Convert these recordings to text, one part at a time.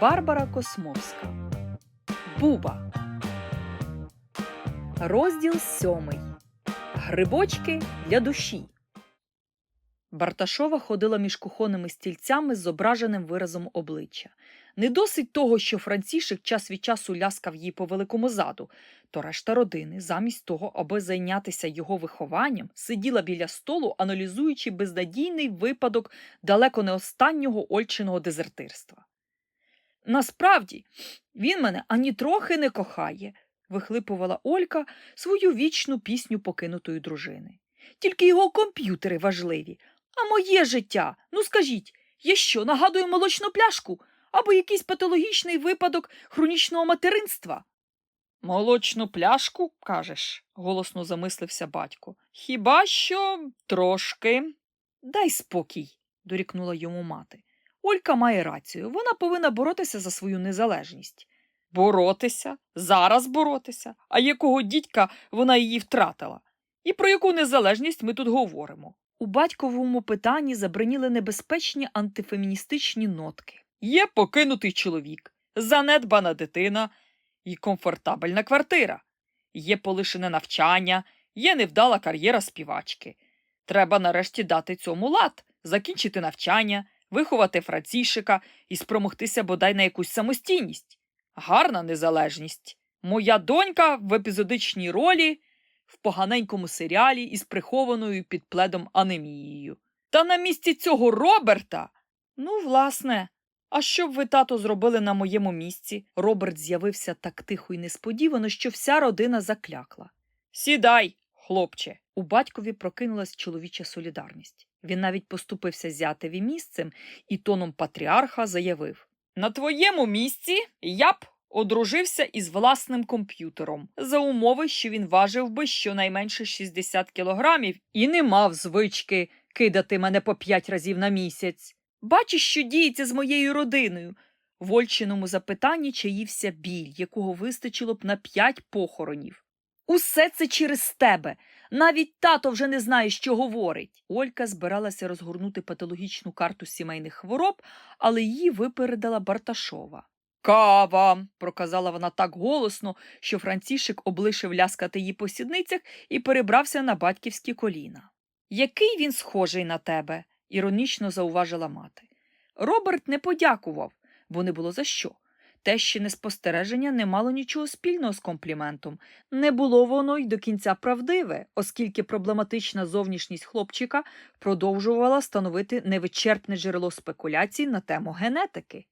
Барбара Космовська. Буба. Розділ сьомий. Грибочки для душі. Барташова ходила між кухонними стільцями з зображеним виразом обличчя. Не досить того, що Францішик час від часу ляскав їй по великому заду, то решта родини, замість того, аби зайнятися його вихованням, сиділа біля столу, аналізуючи безнадійний випадок далеко не останнього Ольчиного дезертирства. Насправді, він мене ані трохи не кохає, вихлипувала Олька свою вічну пісню покинутої дружини. Тільки його комп'ютери важливі. А моє життя, ну скажіть, я що, нагадую молочну пляшку або якийсь патологічний випадок хронічного материнства? Молочну пляшку, кажеш, голосно замислився батько. Хіба що трошки. Дай спокій, дорікнула йому мати. Олька має рацію, вона повинна боротися за свою незалежність. Боротися? Зараз боротися. А якого дідька вона її втратила? І про яку незалежність ми тут говоримо? У батьковому питанні забриніли небезпечні антифеміністичні нотки. Є покинутий чоловік, занедбана дитина і комфортабельна квартира. Є полишене навчання, є невдала кар'єра співачки. Треба нарешті дати цьому лад, закінчити навчання, виховати Францішика і спромогтися бодай на якусь самостійність. Гарна незалежність. Моя донька в епізодичній ролі в поганенькому серіалі із прихованою під пледом анемією. Та на місці цього Роберта. Ну, власне, а що б ви, тато, зробили на моєму місці? Роберт з'явився так тихо і несподівано, що вся родина заклякла. Сідай, хлопче. У батькові прокинулась чоловіча солідарність. Він навіть поступився зятеві місцем і тоном патріарха заявив: На твоєму місці я б одружився із власним комп'ютером за умови, що він важив би щонайменше 60 кілограмів і не мав звички кидати мене по п'ять разів на місяць. Бачиш, що діється з моєю родиною. В Ольчиному запитанні чаївся біль, якого вистачило б на п'ять похоронів. Усе це через тебе. Навіть тато вже не знає, що говорить. Олька збиралася розгорнути патологічну карту сімейних хвороб, але її випередила Барташова. Кава, проказала вона так голосно, що Францішик облишив ляскати її по сідницях і перебрався на батьківські коліна. Який він схожий на тебе, іронічно зауважила мати. Роберт не подякував, бо не було за що. Тещине спостереження не мало нічого спільного з компліментом. Не було воно й до кінця правдиве, оскільки проблематична зовнішність хлопчика продовжувала становити невичерпне джерело спекуляцій на тему генетики.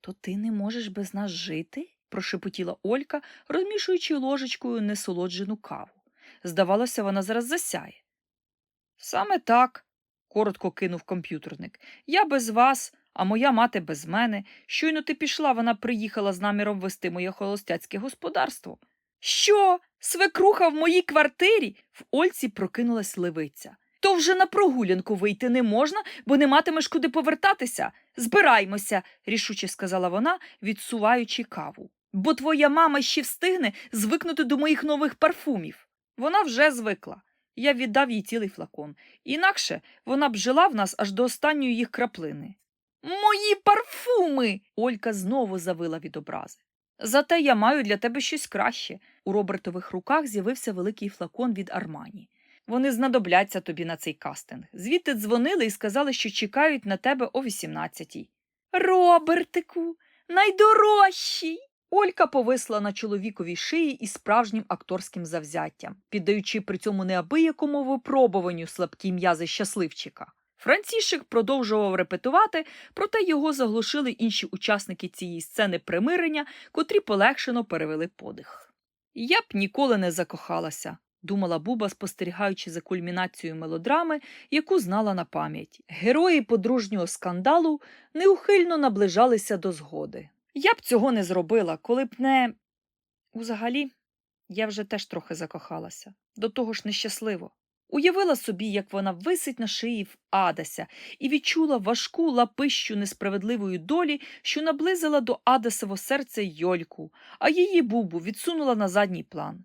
То ти не можеш без нас жити? прошепотіла Олька, розмішуючи ложечкою несолоджену каву. Здавалося, вона зараз засяє. Саме так, коротко кинув комп'ютерник. Я без вас, а моя мати без мене. Щойно ти пішла, вона приїхала з наміром вести моє холостяцьке господарство. Що? Свекруха в моїй квартирі? В Ольці прокинулась левиця. То вже на прогулянку вийти не можна, бо не матимеш куди повертатися. Збираймося, рішуче сказала вона, відсуваючи каву. Бо твоя мама ще встигне звикнути до моїх нових парфумів. Вона вже звикла. Я віддав їй цілий флакон. Інакше вона б жила в нас аж до останньої їх краплини. Мої парфуми. Олька знову завила від образи. Зате я маю для тебе щось краще. У Робертових руках з'явився великий флакон від Армані. Вони знадобляться тобі на цей кастинг. Звідти дзвонили і сказали, що чекають на тебе о 18-й. Робертику, найдорожчий. Олька повисла на чоловіковій шиї із справжнім акторським завзяттям, піддаючи при цьому неабиякому випробуванню слабкі м'язи щасливчика. Францішик продовжував репетувати, проте його заглушили інші учасники цієї сцени примирення, котрі полегшено перевели подих. Я б ніколи не закохалася, думала Буба, спостерігаючи за кульмінацією мелодрами, яку знала на пам'ять. Герої подружнього скандалу неухильно наближалися до згоди. Я б цього не зробила, коли б не. Узагалі, я вже теж трохи закохалася, до того ж нещасливо. Уявила собі, як вона висить на шиї в Адаса, і відчула важку лапищу несправедливої долі, що наблизила до Адасового серця Йольку, а її бубу відсунула на задній план.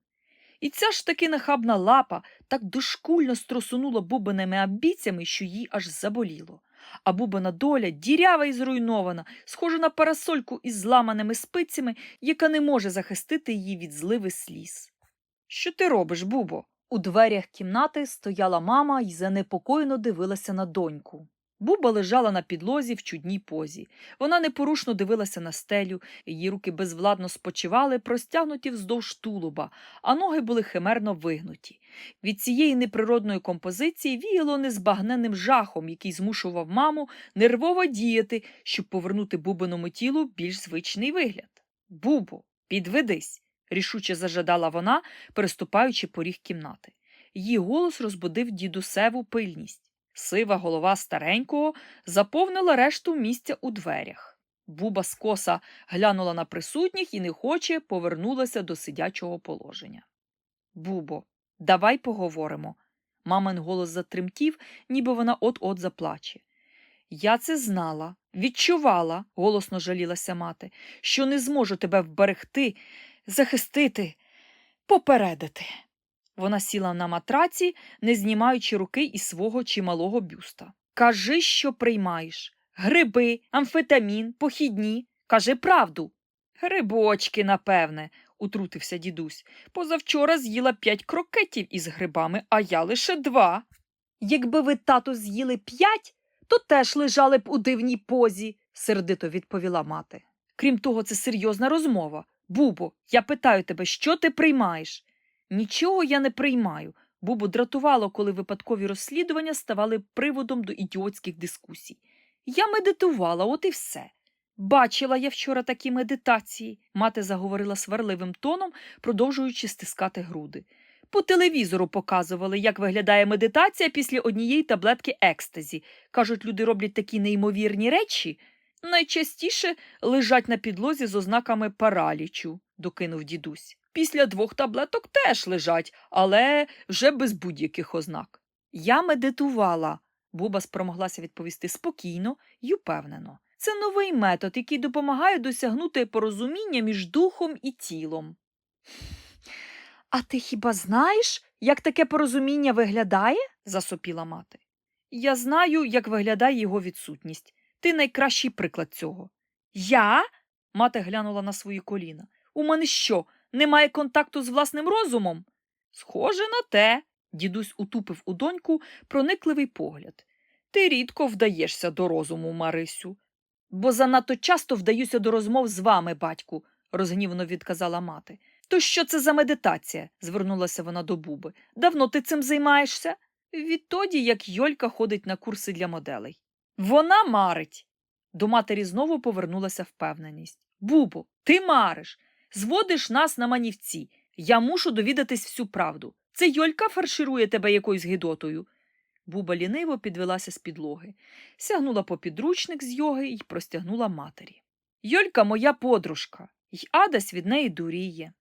І ця ж таки нахабна лапа так дошкульно струсунула бубиними амбіціями, що їй аж заболіло. а бубина доля дірява і зруйнована, схожа на парасольку із зламаними спицями, яка не може захистити її від зливи сліз. Що ти робиш, Бубо? У дверях кімнати стояла мама і занепокоєно дивилася на доньку. Буба лежала на підлозі в чудній позі. Вона непорушно дивилася на стелю, її руки безвладно спочивали, простягнуті вздовж тулуба, а ноги були химерно вигнуті. Від цієї неприродної композиції віяло незбагненним жахом, який змушував маму нервово діяти, щоб повернути бубиному тілу більш звичний вигляд. Бубо, підведись, рішуче зажадала вона, переступаючи поріг кімнати. Її голос розбудив дідусеву пильність. Сива голова старенького заповнила решту місця у дверях. Буба скоса глянула на присутніх і нехоче повернулася до сидячого положення. Бубо, давай поговоримо. Мамин голос затремтів, ніби вона от-от заплаче. Я це знала, відчувала, голосно жалілася мати, що не зможу тебе вберегти, захистити, попередити. Вона сіла на матраці, не знімаючи руки із свого чималого бюста. Кажи, що приймаєш. Гриби, амфетамін, похідні. Кажи правду. Грибочки, напевне, утрутився дідусь. Позавчора з'їла п'ять крокетів із грибами, а я лише два. Якби ви, тату, з'їли п'ять, то теж лежали б у дивній позі, сердито відповіла мати. Крім того, це серйозна розмова. Бубо, я питаю тебе, що ти приймаєш? Нічого я не приймаю. Бубу дратувало, коли випадкові розслідування ставали приводом до ідіотських дискусій. Я медитувала, от і все. Бачила я вчора такі медитації, мати заговорила сварливим тоном, продовжуючи стискати груди. По телевізору показували, як виглядає медитація після однієї таблетки екстазі. Кажуть, люди роблять такі неймовірні речі. Найчастіше лежать на підлозі з ознаками паралічу, докинув дідусь. Після двох таблеток теж лежать, але вже без будь-яких ознак. Я медитувала, Буба спромоглася відповісти спокійно й упевнено. Це новий метод, який допомагає досягнути порозуміння між духом і тілом. А ти хіба знаєш, як таке порозуміння виглядає? засопіла мати. Я знаю, як виглядає його відсутність. Ти найкращий приклад цього. Я? Мати глянула на свої коліна. У мене що, немає контакту з власним розумом? Схоже на те, дідусь утупив у доньку проникливий погляд. Ти рідко вдаєшся до розуму, Марисю. Бо занадто часто вдаюся до розмов з вами, батьку, розгнівно відказала мати. То що це за медитація? звернулася вона до Буби. Давно ти цим займаєшся? Відтоді, як Йолька ходить на курси для моделей. Вона марить. До матері знову повернулася впевненість. Бубо, ти мариш. Зводиш нас на манівці. Я мушу довідатись всю правду. Це Йолька фарширує тебе якоюсь гидотою. Буба ліниво підвелася з підлоги, сягнула по підручник з йоги і простягнула матері. Йолька моя подружка, й Адась від неї дуріє.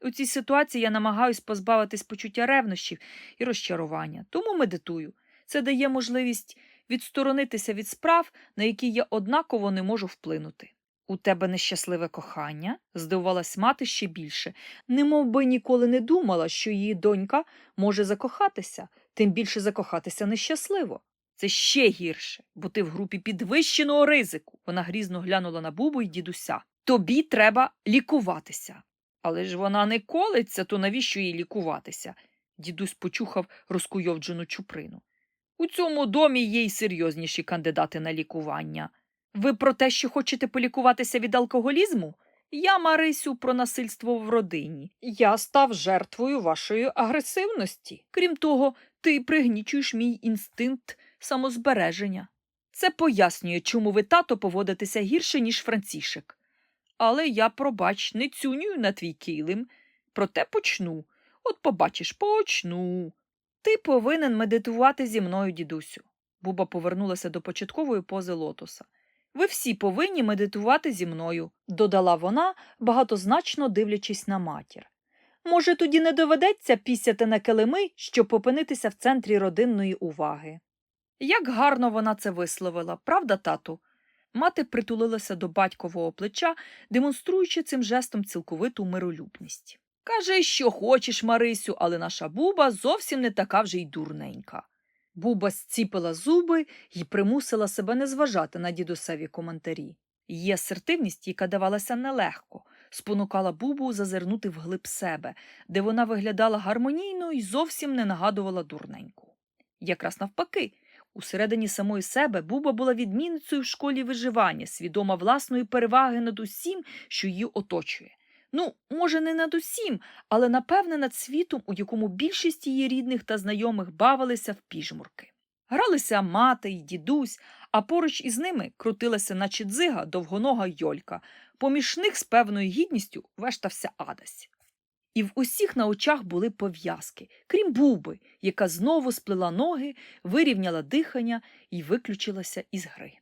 У цій ситуації я намагаюсь позбавитись почуття ревнощів і розчарування, тому медитую. Це дає можливість відсторонитися від справ, на які я однаково не можу вплинути. У тебе нещасливе кохання? здивувалась мати ще більше, немов би ніколи не думала, що її донька може закохатися, тим більше закохатися нещасливо. Це ще гірше, бо ти в групі підвищеного ризику. Вона грізно глянула на бубу й дідуся. Тобі треба лікуватися. Але ж вона не колиться, то навіщо їй лікуватися? Дідусь почухав розкуйовджену чуприну. У цьому домі є й серйозніші кандидати на лікування. Ви про те, що хочете полікуватися від алкоголізму? Я, Марисю, про насильство в родині. Я став жертвою вашої агресивності. Крім того, ти пригнічуєш мій інстинкт самозбереження. Це пояснює, чому ви тато поводитеся гірше, ніж Францішек. Але я, пробач, не цюнюю на твій килим. Проте почну. От побачиш, почну. Ти повинен медитувати зі мною, дідусю. Буба повернулася до початкової пози лотоса. Ви всі повинні медитувати зі мною, додала вона, багатозначно дивлячись на матір. Може, тоді не доведеться пісяти на килими, щоб опинитися в центрі родинної уваги. Як гарно вона це висловила, правда, тату? Мати притулилася до батькового плеча, демонструючи цим жестом цілковиту миролюбність. Каже, що хочеш, Марисю, але наша буба зовсім не така вже й дурненька. Буба зціпила зуби і примусила себе не зважати на дідусеві коментарі. Її асертивність, яка давалася нелегко, спонукала Бубу зазирнути вглиб себе, де вона виглядала гармонійно і зовсім не нагадувала дурненьку. Якраз навпаки, усередині самої себе Буба була відмінницею в школі виживання, свідома власної переваги над усім, що її оточує. Ну, може, не над усім, але напевне над світом, у якому більшість її рідних та знайомих бавилися в піжмурки. Гралися мати й дідусь, а поруч із ними крутилася, наче дзига, довгонога Йолька. Поміж них з певною гідністю вештався Адась. І в усіх на очах були пов'язки, крім буби, яка знову сплела ноги, вирівняла дихання і виключилася із гри.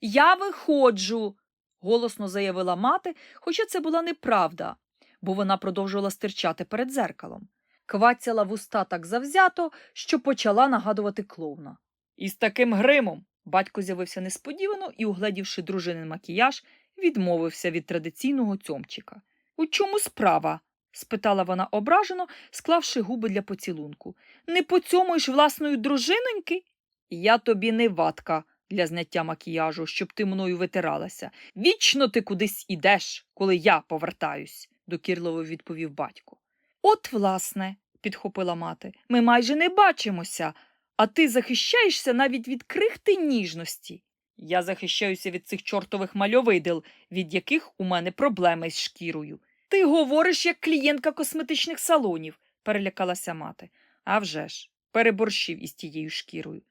Я виходжу, голосно заявила мати, хоча це була неправда, бо вона продовжувала стирчати перед дзеркалом. Квацяла вуста так завзято, що почала нагадувати клоуна. І з таким гримом батько з'явився несподівано і, угледівши дружинин макіяж, відмовився від традиційного цьомчика. У чому справа? спитала вона ображено, склавши губи для поцілунку. Не поцьомуєш власної дружиноньки? Я тобі не ватка для зняття макіяжу, щоб ти мною витиралася. Вічно ти кудись ідеш, коли я повертаюсь, докірливо відповів батько. От, власне, підхопила мати, ми майже не бачимося, а ти захищаєшся навіть від крихти ніжності. Я захищаюся від цих чортових мальовидел, від яких у мене проблеми з шкірою. Ти говориш як клієнтка косметичних салонів, перелякалася мати. «А вже ж, переборщив із тією шкірою.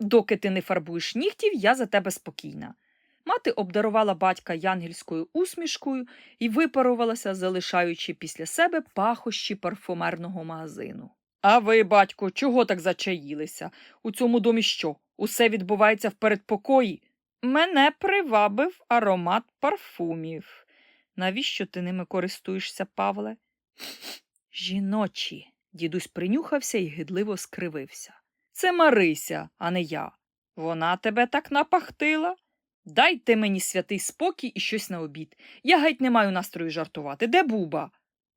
Доки ти не фарбуєш нігтів, я за тебе спокійна. Мати обдарувала батька янгельською усмішкою і випарувалася, залишаючи після себе пахощі парфумерного магазину. А ви, батько, чого так зачаїлися? У цьому домі що? Усе відбувається в передпокої? Мене привабив аромат парфумів. Навіщо ти ними користуєшся, Павле? Жіночі. Дідусь принюхався і гидливо скривився. Це Марися, а не я. Вона тебе так напахтила. Дайте мені святий спокій і щось на обід. Я геть не маю настрою жартувати. Де буба?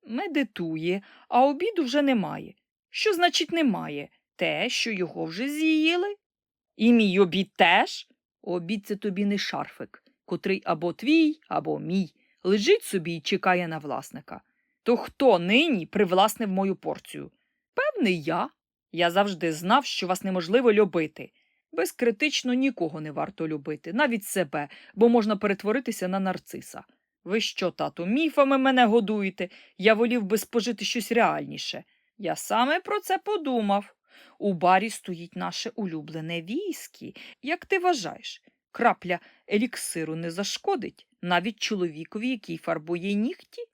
Медитує, а обіду вже немає. Що значить немає? Те, що його вже з'їли? І мій обід теж? Обід це тобі не шарфик, котрий або твій, або мій. Лежить собі і чекає на власника. То хто нині привласнив мою порцію? Певний я. Я завжди знав, що вас неможливо любити. Безкритично нікого не варто любити, навіть себе, бо можна перетворитися на нарциса. Ви що, тату, міфами мене годуєте? Я волів би спожити щось реальніше. Я саме про це подумав. У барі стоїть наше улюблене віскі. Як ти вважаєш, крапля еліксиру не зашкодить навіть чоловікові, який фарбує нігті?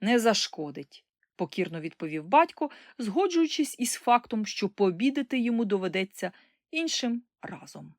Не зашкодить, покірно відповів батько, згоджуючись із фактом, що пообідати йому доведеться іншим разом.